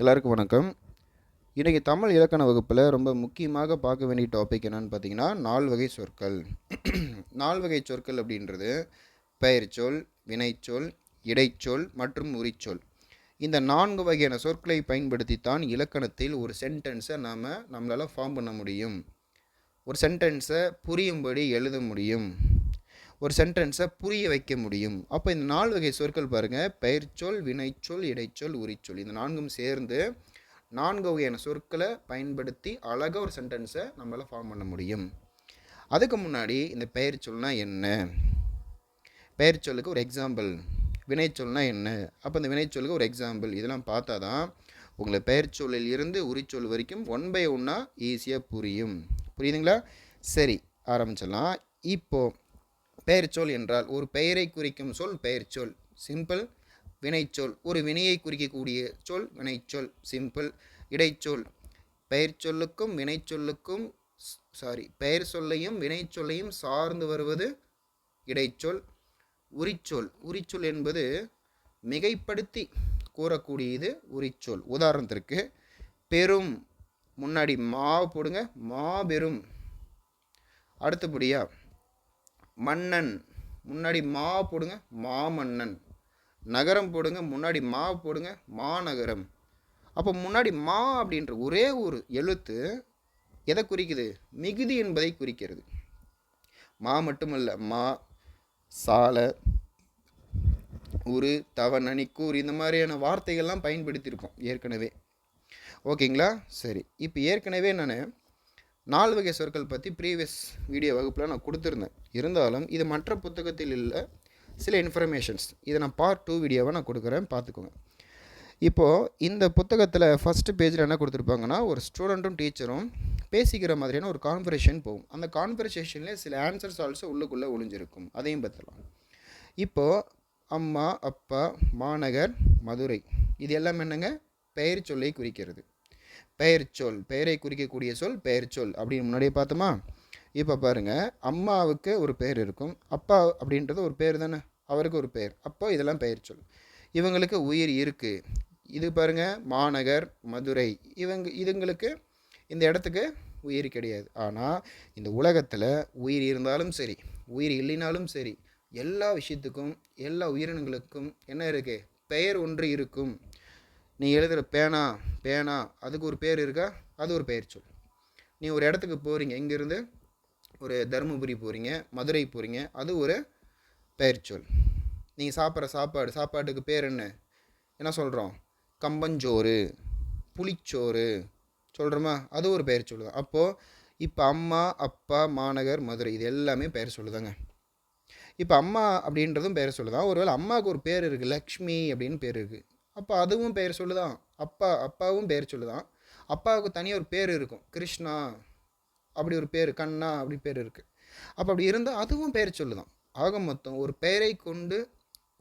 எல்லாருக்கும் வணக்கம். இன்றைக்கி தமிழ் இலக்கண வகுப்பில் ரொம்ப முக்கியமாக பார்க்க வேண்டிய டாபிக் என்னென்னு பார்த்தீங்கன்னா நால் வகை சொற்கள். நால் வகை சொற்கள் அப்படின்றது பெயர்ச்சொல் வினைச்சொல் இடைச்சொல் மற்றும் உரிச்சொல் இந்த நான்கு வகையான சொற்களை பயன்படுத்தித்தான் இலக்கணத்தில் ஒரு சென்டென்ஸை நாம் நம்மளால் ஃபார்ம் பண்ண முடியும். ஒரு சென்டென்ஸை புரியும்படி எழுத முடியும். ஒரு சென்டென்ஸை புரிய வைக்க முடியும். அப்போ இந்த நாலு வகை சொற்கள் பாருங்கள் பெயர்ச்சொல் வினைச்சொல் இடைச்சொல் உரிச்சொல். இந்த நான்கும் சேர்ந்து நான்கு வகையான சொற்களை பயன்படுத்தி அழகாக ஒரு சென்டென்ஸை நம்மளால் ஃபார்ம் பண்ண முடியும். அதுக்கு முன்னாடி இந்த பெயர்ச்சொல்னால் என்ன? பெயர்ச்சொல்லுக்கு ஒரு எக்ஸாம்பிள் வினைச்சொல்னா என்ன? அப்போ இந்த வினைச்சொல்லுக்கு ஒரு எக்ஸாம்பிள் இதெல்லாம் பார்த்தா தான் உங்களை பெயர்ச்சொல்லில் இருந்து உரிச்சொல் வரைக்கும் ஒன் பை ஒன்னாக ஈஸியாக புரியும். புரியுதுங்களா? சரி ஆரம்பிச்சிடலாம். இப்போது பெயர்ச்சொல் என்றால் ஒரு பெயரை குறிக்கும் சொல் பெயர்ச்சொல். சிம்பிள் வினைச்சொல். ஒரு வினையை குறிக்கக்கூடிய சொல் வினைச்சொல். சிம்பிள் இடைச்சொல். பெயர்ச்சொல்லுக்கும் வினைச்சொல்லுக்கும் சாரி பெயர் சொல்லையும் வினைச்சொல்லையும் சார்ந்து வருவது இடைச்சொல். உரிச்சொல். உரிச்சொல் என்பது மிகைப்படுத்தி கூறக்கூடியது உரிச்சொல். உதாரணத்திற்கு பெரும் முன்னாடி மா போடுங்க. மாபெரும் அடுத்தபடியாக மன்னன். முன்னாடி மா போடுங்க மாமன்னன் நகரம் போடுங்க முன்னாடி மா போடுங்க மாநகரம் அப்போ முன்னாடி மா அப்படின்ற ஒரே ஒரு எழுத்து எதை குறிக்குது? மிகுதி என்பதை குறிக்கிறது. மா மட்டுமல்ல மா சாலை உரு தவணனி கூர் இந்த மாதிரியான வார்த்தைகள்லாம் பயன்படுத்தியிருக்கோம் ஏற்கனவே. ஓகேங்களா? சரி. இப்போ ஏற்கனவே நான் நாலு வகை சொற்கள் பற்றி ப்ரீவியஸ் வீடியோ வகுப்பில் நான் கொடுத்துருந்தேன். இருந்தாலும் இது மற்ற புத்தகத்தில் இல்லை சில இன்ஃபர்மேஷன்ஸ் இதை நான் பார்ட் டூ வீடியோவை நான் கொடுக்குறேன் பார்த்துக்கோங்க. இப்போது இந்த புத்தகத்தில் ஃபஸ்ட்டு பேஜில் என்ன கொடுத்துருப்பாங்கன்னா ஒரு ஸ்டூடெண்ட்டும் டீச்சரும் பேசிக்கிற மாதிரியான ஒரு கான்வர்சேஷன் போகும். அந்த கான்வர்சேஷன்லேயே சில ஆன்சர்ஸ் ஆல்சோ உள்ளுக்குள்ளே ஒளிஞ்சிருக்கும். அதையும் பற்றலாம் இப்போது அம்மா அப்பா மாநகர் மதுரை. இது எல்லாம் என்னங்க? பெயர் சொல்லை குறிக்கிறது. பெயர்ச்சொல் பெயரை குறிக்கக்கூடிய சொல் பெயர்ச்சொல் அப்படின்னு முன்னாடியே பார்த்தோமா? இப்போ பாருங்கள் அம்மாவுக்கு ஒரு பேர் இருக்கும் அப்பா அப்படின்றது ஒரு பேர் தானே? அவருக்கு ஒரு பெயர். அப்போ இதெல்லாம் பெயர்ச்சொல் இவங்களுக்கு உயிர் இருக்குது இது பாருங்கள் மாநகர் மதுரை. இவங்க இதுங்களுக்கு இந்த இடத்துக்கு உயிர் கிடையாது. ஆனால் இந்த உலகத்தில் உயிர் இருந்தாலும் சரி உயிர் இல்லைனாலும் சரி எல்லா விஷயத்துக்கும் எல்லா உயிரினங்களுக்கும் என்ன இருக்குது பெயர் ஒன்று இருக்கும். நீ எழுதுகிற பேனா பேனா அதுக்கு ஒரு பேர் இருக்கா? அது ஒரு பெயர் சொல் நீ ஒரு இடத்துக்கு போகிறீங்க இங்கேருந்து ஒரு தருமபுரி போகிறீங்க மதுரை போகிறீங்க அது ஒரு பெயர் சொல் நீங்கள் சாப்பிட்ற சாப்பாடு சாப்பாட்டுக்கு பேர் என்ன? என்ன சொல்கிறோம் கம்பஞ்சோறு புளிச்சோறு சொல்கிறோமா அது ஒரு பெயர் சொல் தான் அப்போது இப்போ அம்மா அப்பா மாநகர் மதுரை இது எல்லாமே பெயர் சொல்லுதாங்க. இப்போ அம்மா அப்படின்றதும் பெயர் சொல்லுதான். ஒருவேளை அம்மாவுக்கு ஒரு பேர் இருக்குது லக்ஷ்மி அப்படின்னு பேர் இருக்குது அப்போ அதுவும் பெயர் சொல்லுதான். அப்பா அப்பாவும் பெயர் சொல்லுதான். அப்பாவுக்கு தனியாக ஒரு பேர் இருக்கும். கிருஷ்ணா அப்படி ஒரு பேர். கண்ணா அப்படி பேர் இருக்குது அப்போ அப்படி இருந்தால் அதுவும் பெயர் சொல்லுதான். ஆக மொத்தம் ஒரு பெயரை கொண்டு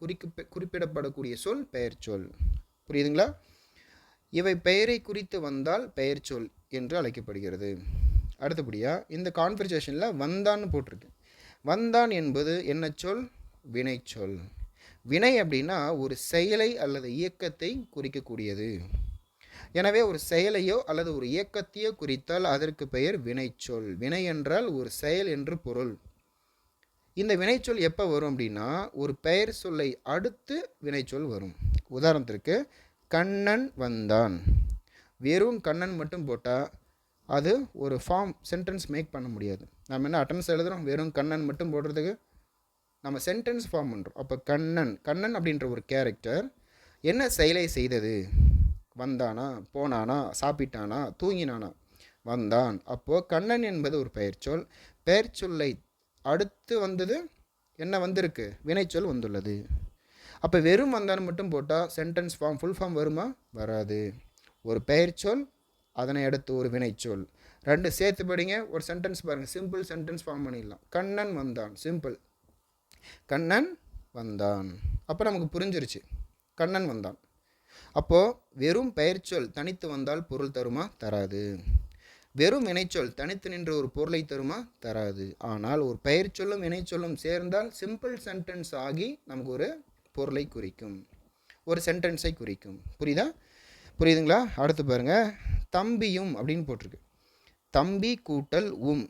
குறிக்க குறிப்பிடப்படக்கூடிய சொல் பெயர் சொல். புரியுதுங்களா? இவை பெயரை குறித்து வந்தால் பெயர் சொல் என்று அழைக்கப்படுகிறது. அடுத்தபடியாக இந்த கான்வர்சேஷனில் வந்தான்னு போட்டிருக்கு. வந்தான் என்பது என்ன சொல்? வினைச்சொல். வினை அப்படின்னா ஒரு செயலை அல்லது இயக்கத்தை குறிக்கக்கூடியது. எனவே ஒரு செயலையோ அல்லது ஒரு இயக்கத்தையோ குறித்தால் அதற்கு பெயர் வினைச்சொல். வினை என்றால் ஒரு செயல் என்று பொருள். இந்த வினைச்சொல் எப்போ வரும் அப்படின்னா ஒரு பெயர் சொல்லை அடுத்து வினைச்சொல் வரும். உதாரணத்திற்கு கண்ணன் வந்தான். வெறும் கண்ணன் மட்டும் போட்டால் அது ஒரு ஃபார்ம் சென்டென்ஸ் மேக் பண்ண முடியாது. நம்ம என்ன அட்டன்ஸ் எழுதுகிறோம் வெறும் கண்ணன் மட்டும் போடுறதுக்கு நம்ம சென்டென்ஸ் ஃபார்ம் பண்ணுறோம் அப்போ கண்ணன் கண்ணன் அப்படின்ற ஒரு கேரக்டர் என்ன செயலை செய்தது? வந்தானா போனானா சாப்பிட்டானா தூங்கினானா? வந்தான். அப்போது கண்ணன் என்பது ஒரு பெயர்ச்சொல் பெயர்ச்சொல்லை அடுத்து வந்தது என்ன வந்திருக்கு? வினைச்சொல் வந்துள்ளது. அப்போ வெறும் வந்தான் மட்டும் போட்டால் சென்டென்ஸ் ஃபார்ம் ஃபுல் ஃபார்ம் வருமா? வராது. ஒரு பெயர்ச்சொல் அதனை அடுத்து ஒரு வினைச்சொல் ரெண்டு சேர்த்து படிங்க. ஒரு சென்டென்ஸ் பாருங்கள் சிம்பிள் சென்டென்ஸ் ஃபார்ம் பண்ணிடலாம். கண்ணன் வந்தான். சிம்பிள் கண்ணன் வந்தான். அப்போ நமக்கு புரிஞ்சிருச்சு. கண்ணன் வந்தான். அப்போது வெறும் பெயர்ச்சொல் தனித்து வந்தால் பொருள் தருமா? தராது. வெறும் வினைச்சொல் தனித்து நின்ற ஒரு பொருளை தருமா? தராது. ஆனால் ஒரு பெயர்ச்சொல்லும் வினைச்சொல்லும் சேர்ந்தால் சிம்பிள் சென்டென்ஸ் ஆகி நமக்கு ஒரு பொருளை குறிக்கும். ஒரு சென்டென்ஸை குறிக்கும். புரியுதா? புரியுதுங்களா? அடுத்து பாருங்கள் தம்பியும் அப்படின்னு போட்டிருக்கு. தம்பி கூட்டல் உம்.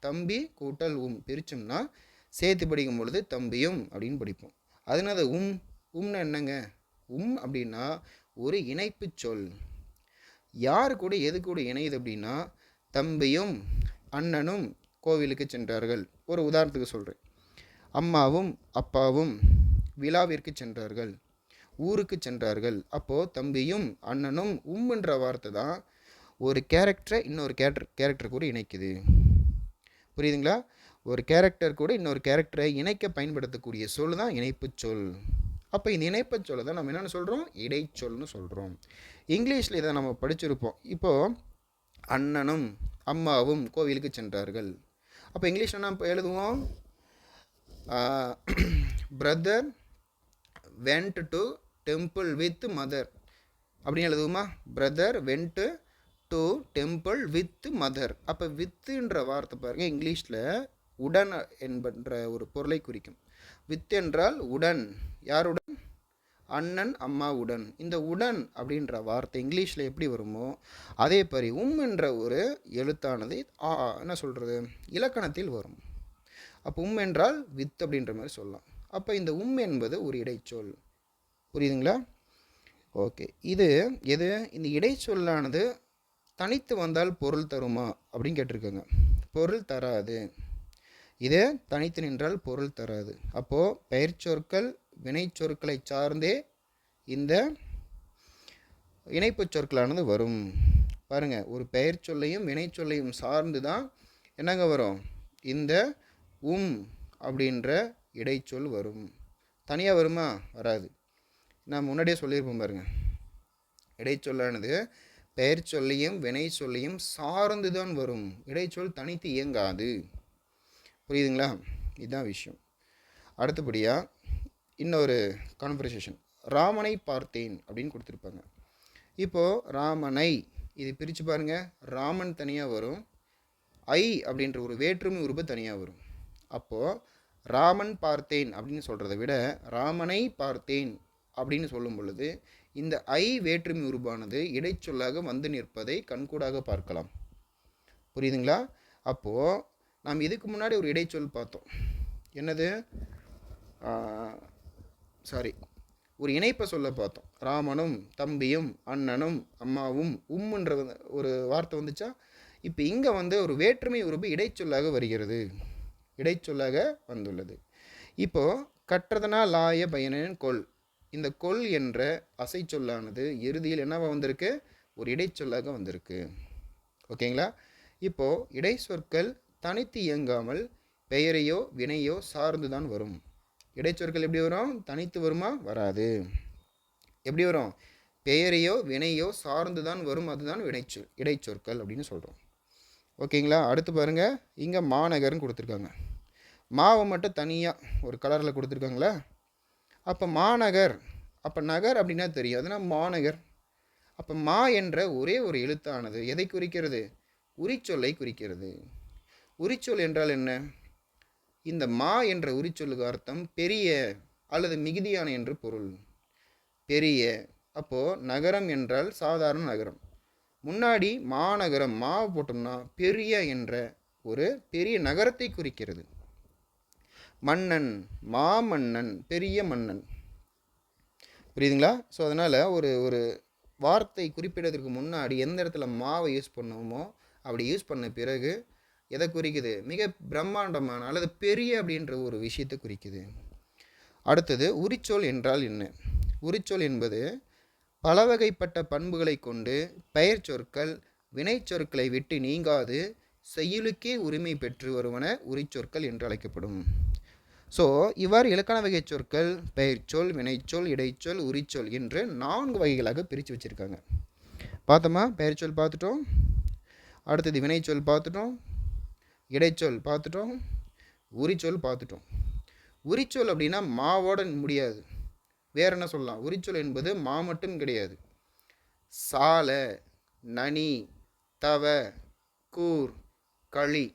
தம்பி கூட்டல் உம் பிரிச்சோம்னா சேர்த்து படிக்கும் பொழுது தம்பியும் அப்படின்னு படிப்போம். அதனால உம் உம்னா என்னங்க? உம் அப்படின்னா ஒரு இணைப்பு சொல். யார் கூட எது கூட இணையுது அப்படின்னா தம்பியும் அண்ணனும் கோவிலுக்கு சென்றார்கள். ஒரு உதாரணத்துக்கு சொல்கிறேன் அம்மாவும் அப்பாவும் விழாவிற்கு சென்றார்கள். ஊருக்கு சென்றார்கள். அப்போது தம்பியும் அண்ணனும் உம்ன்ற வார்த்தை தான் ஒரு கேரக்டரை இன்னொரு கேரக்டர் கேரக்டர் கூட இணைக்குது. புரியுதுங்களா? ஒரு கேரக்டர் கூட இன்னொரு கேரக்டரை இணைக்க பயன்படுத்தக்கூடிய சொல் தான் இணைப்பு சொல். அப்போ இந்த இணைப்பு சொல்லை தான் நம்ம என்னென்னு சொல்கிறோம் இடைச்சொல்னு சொல்கிறோம் இங்கிலீஷில் இதை நம்ம படிச்சிருப்போம். இப்போது அண்ணனும் அம்மாவும் கோவிலுக்கு சென்றார்கள். அப்போ இங்கிலீஷில் நம்ம எழுதுவோம். Brother went to temple with mother அப்படின்னு எழுதுவோமா? Brother went to temple with mother அப்போ வித்துன்ற வார்த்தை பாருங்கள் இங்கிலீஷில் உடன் என்பன்ற ஒரு பொருளை குறிக்கும். வித் என்றால் உடன். யாருடன் அண்ணன் அம்மாவுடன் இந்த உடன் அப்படின்ற வார்த்தை இங்கிலீஷில் எப்படி வருமோ அதே மாதிரி உம் என்ற ஒரு எழுத்தானது என்ன சொல்கிறது இலக்கணத்தில் வரும். அப்போ உம் என்றால் வித் அப்படின்ற மாதிரி சொல்லலாம். அப்போ இந்த உம் என்பது ஒரு இடைச்சொல். புரியுதுங்களா? ஓகே. இது எது? இந்த இடைச்சொல்லானது தனித்து வந்தால் பொருள் தருமா அப்படின்னு கேட்டிருக்காங்க. பொருள் தராது. இது தனித்து நின்றால் பொருள் தராது. அப்போது பெயர் சொற்கள் சார்ந்தே இந்த இணைப்பு சொற்களானது வரும். பாருங்கள் ஒரு பெயர் சொல்லையும் வினைச்சொல்லையும் சார்ந்து தான் என்னங்க வரும்? இந்த உம் அப்படின்ற இடைச்சொல் வரும். தனியாக வருமா? வராது. நான் முன்னாடியே சொல்லியிருப்போம் பாருங்கள் இடைச்சொல்லானது பெயர் சொல்லியும் வினை சொல்லியும் சார்ந்து தான் வரும். இடைச்சொல் தனித்து இயங்காது. புரியுதுங்களா? இதுதான் விஷயம். அடுத்தபடியாக இன்னொரு கான்வர்சேஷன் ராமனை பார்த்தேன் அப்படின்னு கொடுத்துருப்பாங்க. இப்போது ராமனை இது பிரித்து பாருங்கள் ராமன் தனியாக வரும். ஐ அப்படின்ற ஒரு வேற்றுமை உறுப்பு தனியாக வரும். அப்போது ராமன் பார்த்தேன் அப்படின்னு சொல்கிறத விட ராமனை பார்த்தேன் அப்படின்னு சொல்லும் பொழுது இந்த ஐ வேற்றுமை உருவானது இடைச்சொல்லாக வந்து நிற்பதை கண்கூடாக பார்க்கலாம். புரியுதுங்களா? அப்போது நாம் இதுக்கு முன்னாடி ஒரு இடைச்சொல் பார்த்தோம். என்னது? சாரி ஒரு இணைப்பை சொல்ல பார்த்தோம். ராமனும் தம்பியும் அண்ணனும் அம்மாவும் உம்முன்ற ஒரு வார்த்தை வந்துச்சா? இப்போ இங்கே வந்து ஒரு வேற்றுமை உறுப்பு இடைச்சொல்லாக வருகிறது. இடைச்சொல்லாக வந்துள்ளது. இப்போது கற்றதனா லாய பயனின் கொள் இந்த கொள் என்ற அசை சொல்லானது இறுதியில் என்னவா வந்திருக்கு? ஒரு இடைச்சொல்லாக வந்திருக்கு. ஓகேங்களா? இப்போது இடை சொற்கள் தனித்து இயங்காமல் பெயரையோ வினையோ சார்ந்து தான் வரும். இடைச்சொற்கள் எப்படி வரும்? தனித்து வருமா? வராது. எப்படி வரும்? பெயரையோ வினையோ சார்ந்து தான் வரும். அதுதான் வினைச்சொல் இடைச்சொற்கள் அப்படின்னு சொல்கிறோம் ஓகேங்களா? அடுத்து பாருங்கள் இங்கே மாநகர்னு கொடுத்துருக்காங்க. மாவை மட்டும் தனியாக ஒரு கலரில் கொடுத்துருக்காங்களா? அப்போ மாநகர் அப்போ நகர் அப்படின்னா தெரியும். அதனால் மாநகர் அப்போ மா என்ற ஒரே ஒரு எழுத்தானது எதை குறிக்கிறது? உரிச்சொல்லை குறிக்கிறது. உரிச்சொல் என்றால் என்ன? இந்த மா என்ற உரிச்சொல்லுக்கு அர்த்தம் பெரிய அல்லது மிகுதியான என்று பொருள். பெரிய அப்போது நகரம் என்றால் சாதாரண நகரம். முன்னாடி மாநகரம் மா போட்டோம்னா பெரிய என்ற ஒரு பெரிய நகரத்தை குறிக்கிறது. மன்னன் மாமன்னன் பெரிய மன்னன். புரியுதுங்களா? ஸோ அதனால் ஒரு ஒரு வார்த்தை குறிப்பிடுறதுக்கு முன்னாடி எந்த இடத்துல மாவை யூஸ் பண்ணுவோமோ அப்படி யூஸ் பண்ண பிறகு எதை குறிக்குது? மிக பிரம்மாண்டமான அல்லது பெரிய அப்படின்ற ஒரு விஷயத்தை குறிக்குது. அடுத்தது உரிச்சொல் என்றால் என்ன? உரிச்சொல் என்பது பல வகைப்பட்ட பண்புகளை கொண்டு பெயர் சொற்கள் வினை சொற்களை விட்டு நீங்காது செயலுக்கே உரிமை பெற்று வருவன உரிச்சொற்கள் என்று அழைக்கப்படும். ஸோ இவ்வாறு இலக்கண வகை சொற்கள் பெயர்ச்சொல் வினைச்சொல் இடைச்சொல் உரிச்சொல் என்று நான்கு வகைகளாக பிரித்து வச்சுருக்காங்க. பார்த்தோமா? பெயர்ச்சொல் பார்த்துட்டோம். அடுத்தது வினைச்சொல் பார்த்துட்டோம். இடைச்சொல் பார்த்துட்டோம் உரிச்சொல் பார்த்துட்டோம். உரிச்சொல் அப்படின்னா மாவோட முடியாது. வேற என்ன சொல்லலாம்? உரிச்சொல் என்பது மா மட்டும் கிடையாது. சால நனி தவ கூர் களி.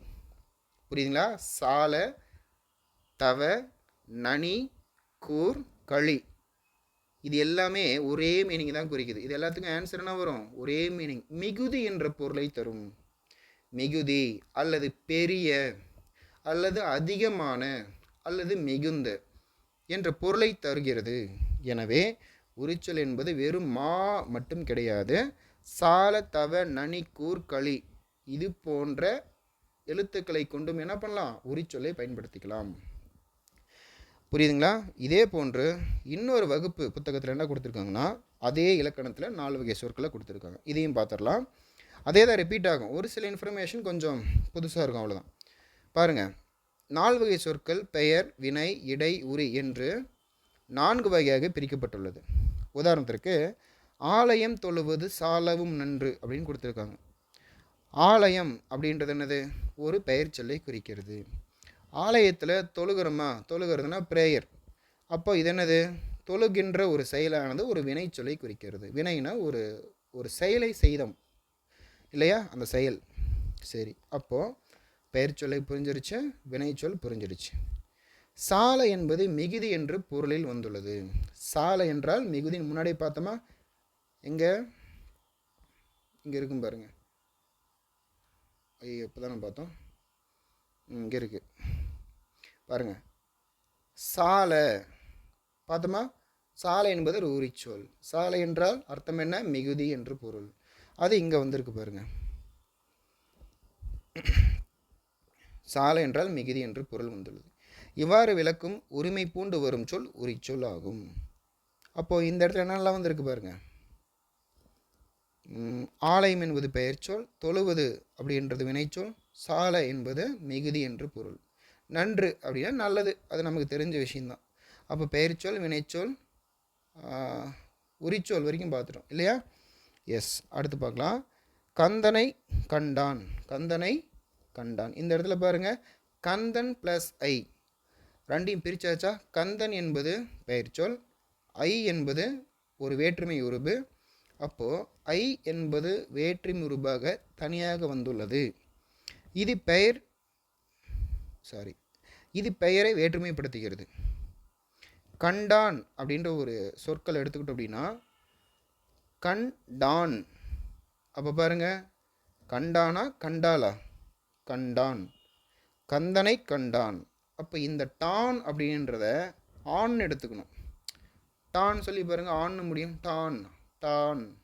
புரியுதுங்களா? சாலை தவ நனி கூர் களி. இது எல்லாமே ஒரே மீனிங் தான் குறிக்குது. இது எல்லாத்துக்கும் ஆன்சர் என்ன வரும்? ஒரே மீனிங் மிகுதி என்ற பொருளை தரும். மிகுதி அல்லது பெரிய அல்லது அதிகமான அல்லது மிகுந்த என்ற பொருளை தருகிறது. எனவே உரிச்சொல் என்பது வெறும் மா மட்டும் கிடையாது. சால தவ நனி கூர்களி இது போன்ற எழுத்துக்களை கொண்டும் என்ன பண்ணலாம்? உரிச்சொல்லை பயன்படுத்திக்கலாம். புரியுதுங்களா? இதே போன்று இன்னொரு வகுப்பு புத்தகத்தில் என்ன கொடுத்துருக்காங்கன்னா அதே இலக்கணத்தில் நாலு வகை சொற்களை கொடுத்துருக்காங்க. இதையும் பார்த்துடலாம். அதே தான் ரிப்பீட் ஆகும். ஒரு சில இன்ஃபர்மேஷன் கொஞ்சம் புதுசாக இருக்கும் அவ்வளோதான் பாருங்கள் நாலு வகை சொற்கள் பெயர் வினை இடை உரி என்று நான்கு வகையாக பிரிக்கப்பட்டுள்ளது. உதாரணத்திற்கு ஆலயம் தொழுவது சாலவும் நன்று அப்படின்னு கொடுத்துருக்காங்க. ஆலயம் அப்படின்றது என்னது? ஒரு பெயர் சொல்லை குறிக்கிறது. ஆலயத்தில் தொழுகிறோமா? தொழுகிறதுனா ப்ரேயர் அப்போ இது என்னது? தொழுகின்ற ஒரு செயலானது ஒரு வினைச்சொல்லை குறிக்கிறது. வினைனா ஒரு ஒரு செயலை செய்தோம். இல்லையா? அந்த செயல். சரி. அப்போது பெயர்ச்சொல்லை புரிஞ்சிருச்சு வினைச்சொல் புரிஞ்சிருச்சு. சாலை என்பது மிகுதி என்று பொருளில் வந்துள்ளது. சாலை என்றால் மிகுதி முன்னாடி பார்த்தோமா? எங்கே? இங்கே இருக்கும் பாருங்க. ஐயோ இப்போ தானே பார்த்தோம். இங்கே இருக்குது பாருங்க. சாலை. பார்த்தோமா? சாலை என்பது ஒரு உரிச்சொல். சாலை என்றால் அர்த்தம் என்ன? மிகுதி என்று பொருள். அது இங்கே வந்திருக்கு பாருங்க. சாலை என்றால் மிகுதி என்று பொருள் வந்துள்ளது. இவ்வாறு விளக்கும் உரிமை பூண்டு வரும் சொல் உரிச்சொல் ஆகும் அப்போது இந்த இடத்துல என்னெல்லாம் வந்திருக்கு பாருங்கள் ஆலயம் என்பது பெயர்ச்சொல் தொழுவது அப்படின்றது வினைச்சொல் சாலை என்பது மிகுதி என்று பொருள். நன்று அப்படின்னா நல்லது அது நமக்கு தெரிஞ்ச விஷயந்தான் அப்போ பெயர்ச்சொல் வினைச்சொல் உரிச்சொல் வரைக்கும் பார்த்துட்டோம் இல்லையா? எஸ் அடுத்து பார்க்கலாம். கந்தனை கண்டான். கந்தனை கண்டான். இந்த இடத்துல பாருங்க. கந்தன் ப்ளஸ் ஐ ரெண்டையும் பிரித்தாச்சா கந்தன் என்பது பெயர்ச்சொல் ஐ என்பது ஒரு வேற்றுமை உருபு அப்போது ஐ என்பது வேற்றுமை உருபாக தனியாக வந்துள்ளது. இது பெயர் சாரி இது பெயரை வேற்றுமைப்படுத்துகிறது. கண்டான் அப்படின்ற ஒரு சொற்கள் எடுத்துக்கிட்டோம் அப்படின்னா கண் டான். அப்போ பாருங்க. கண்டானா கண்டாலா கண்டான். கந்தனை கண்டான். அப்போ இந்த டான் அப்படின்றத ஆண் எடுத்துக்கணும். டான் சொல்லி பாருங்கள் ஆன்னு முடியும். டான். டான்.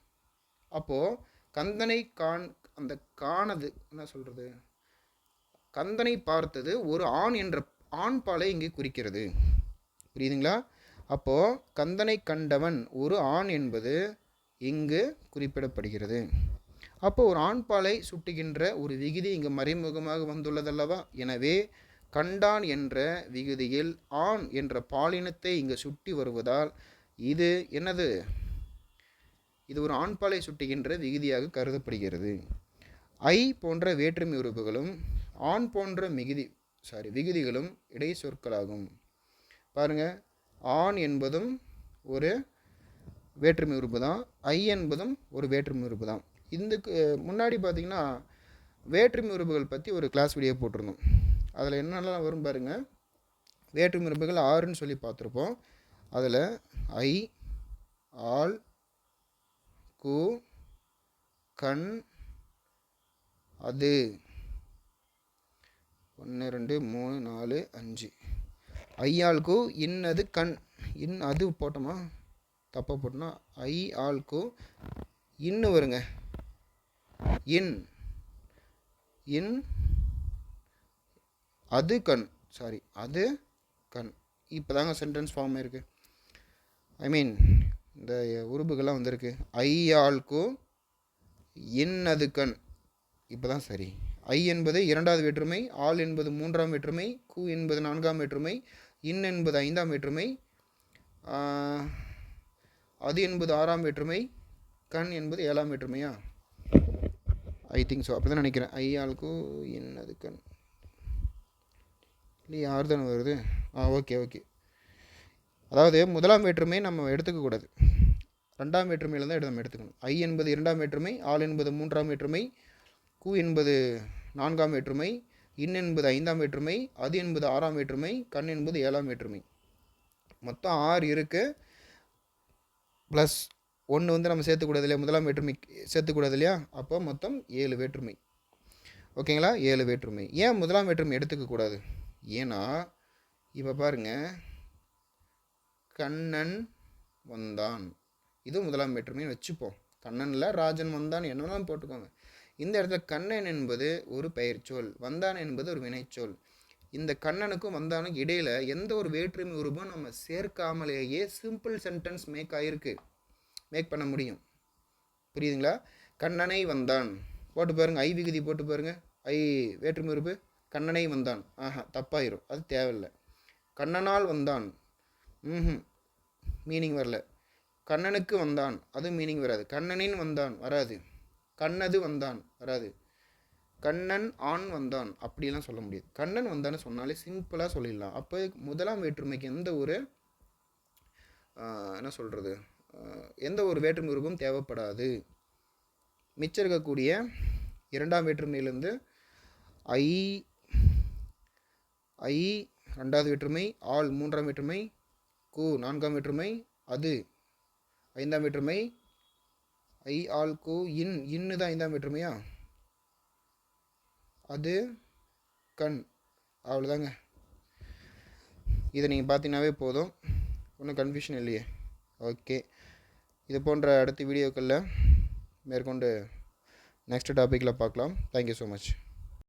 அப்போது கந்தனை கான் அந்த காணது என்ன சொல்கிறது கந்தனை பார்த்தது ஒரு ஆண் என்ற ஆண் பாலை இங்கே குறிக்கிறது. புரியுதுங்களா? அப்போது கந்தனை கண்டவன் ஒரு ஆண் என்பது இங்கு குறிப்பிடப்படுகிறது. அப்போ ஒரு ஆண்பாலை சுட்டுகின்ற ஒரு விகுதி இங்கு மறைமுகமாக வந்துள்ளதல்லவா? எனவே கண்டான் என்ற விகுதியில் ஆண் என்ற பாலினத்தை இங்கு சுட்டி வருவதால் இது என்னது? இது ஒரு ஆண்பாலை சுட்டுகின்ற விகுதியாக கருதப்படுகிறது. ஐ போன்ற வேற்றுமை உறுப்புகளும் ஆண் போன்ற மிகுதி சாரி விகுதிகளும் இடை சொற்களாகும் பாருங்கள் ஆண் என்பதும் ஒரு வேற்றுமை உறுப்பு தான். ஐ என்பதும் ஒரு வேற்றுமை உறுப்பு தான். இதுக்கு முன்னாடி பார்த்திங்கன்னா வேற்றுமை உறுப்புகள் பற்றி ஒரு கிளாஸ் வீடியோ போட்டிருந்தோம். அதில் என்னென்னலாம் வரும் பாருங்கள் வேற்றுமை உறுப்புகள் ஆறுன்னு சொல்லி பார்த்துருப்போம் அதில் ஐ ஆல் கு கண் அது. ஒன்று ரெண்டு மூணு நாலு அஞ்சு. ஐயாளுக்கு இன்னது கண். இன் அது போட்டோமா? தப்பாக போட்டோம்னா ஐ ஆளுக்கு இன்னு வருங்க. இன். இன். அது கண். சாரி அது கண். இப்போ தாங்க சென்டென்ஸ் ஃபார்ம் இருக்குது ஐ மீன் இந்த உறுப்புகள்லாம் வந்திருக்கு. ஐயாளுக்கு இன் அது கண். இப்போ தான் சரி. ஐ என்பது இரண்டாவது வேற்றுமை ஆள் என்பது மூன்றாம் வேற்றுமை கு என்பது நான்காம் வேற்றுமை இன் என்பது ஐந்தாம் வேற்றுமை. அது என்பது ஆறாம் வேற்றுமை கண் என்பது ஏழாம் வேற்றுமையா? ஐ திங்க் ஸோ அப்படி தான் நினைக்கிறேன் ஐ என்னது அது கண்? இல்லையா ஆறு தானே வருது? ஆ ஓகே ஓகே அதாவது முதலாம் வேற்றுமை நம்ம எடுத்துக்கக்கூடாது. ரெண்டாம் வேற்றுமையில் தான் நம்ம எடுத்துக்கணும். ஐ என்பது இரண்டாம் வேற்றுமை ஆள் என்பது மூன்றாம் வேற்றுமை கு என்பது நான்காம் வேற்றுமை இன் என்பது ஐந்தாம் வேற்றுமை அது என்பது ஆறாம் வேற்றுமை கண் என்பது ஏழாம் வேற்றுமை. மொத்தம் ஆறு இருக்குது ப்ளஸ் ஒன்று வந்து நம்ம சேர்த்துக்கூடாது இல்லையா முதலாம் வேற்றுமை சேர்த்துக்கூடாது இல்லையா அப்போ மொத்தம் ஏழு வேற்றுமை. ஓகேங்களா ஏழு வேற்றுமை. ஏன் முதலாம் வேற்றுமை எடுத்துக்கக்கூடாது ஏன்னா இப்போ பாருங்கள் கண்ணன் வந்தான். இது முதலாம் வேற்றுமைன்னு வச்சுப்போம். கண்ணனில் ராஜன் வந்தான் என்ன வேணாலும் போட்டுக்கோங்க. இந்த இடத்துல கண்ணன் என்பது ஒரு பெயர்ச்சொல் வந்தான் என்பது ஒரு வினைச்சொல். இந்த கண்ணனுக்கும் வந்தானுக்கும் இடையில எந்த ஒரு வேற்றுமை உருவம் நம்ம சேர்க்காமலேயே சிம்பிள் சென்டென்ஸ் மேக் ஆகிருக்கு மேக் பண்ண முடியும். புரியுதுங்களா? கண்ணனை வந்தான். போட்டு பாருங்க. ஐ விகுதி போட்டு பாருங்க. ஐ வேற்றுமை உறுப்பு. கண்ணனை வந்தான். ஆஹா தப்பாயிரும். அது தேவையில்லை. கண்ணனால் வந்தான். ம் மீனிங் வரல. கண்ணனுக்கு வந்தான். அதுவும் மீனிங் வராது. கண்ணனின் வந்தான். வராது. கண்ணது வந்தான். வராது. கண்ணன் ஆண் வந்தான். அப்படிலாம் சொல்ல முடியாது. கண்ணன் வந்தான்னு சொன்னாலே சிம்பிளாக சொல்லிடலாம். அப்போ முதலாம் வேற்றுமைக்கு எந்த ஒரு என்ன சொல்கிறது எந்த ஒரு வேற்றுமை உருவம் தேவைப்படாது. மிச்சம் இருக்கக்கூடிய இரண்டாம் வேற்றுமையிலேருந்து ஐ ஐ ரெண்டாவது வேற்றுமை ஆள் மூன்றாம் வேற்றுமை கு நான்காம் வேற்றுமை அது. ஐந்தாம் வேற்றுமை ஐ ஆல் கு இன். இன்னு தான் ஐந்தாம் வேற்றுமையா? அது கண். அவ்வளோதாங்க இதை நீங்கள் பார்த்தீங்கன்னாவே போதும். ஒன்றும் கன்ஃபியூஷன் இல்லையே. ஓகே இது போன்ற அடுத்த வீடியோக்களில் மேற்கொண்டு நெக்ஸ்ட் டாப்பிக்கில் பார்க்கலாம். Thank you so much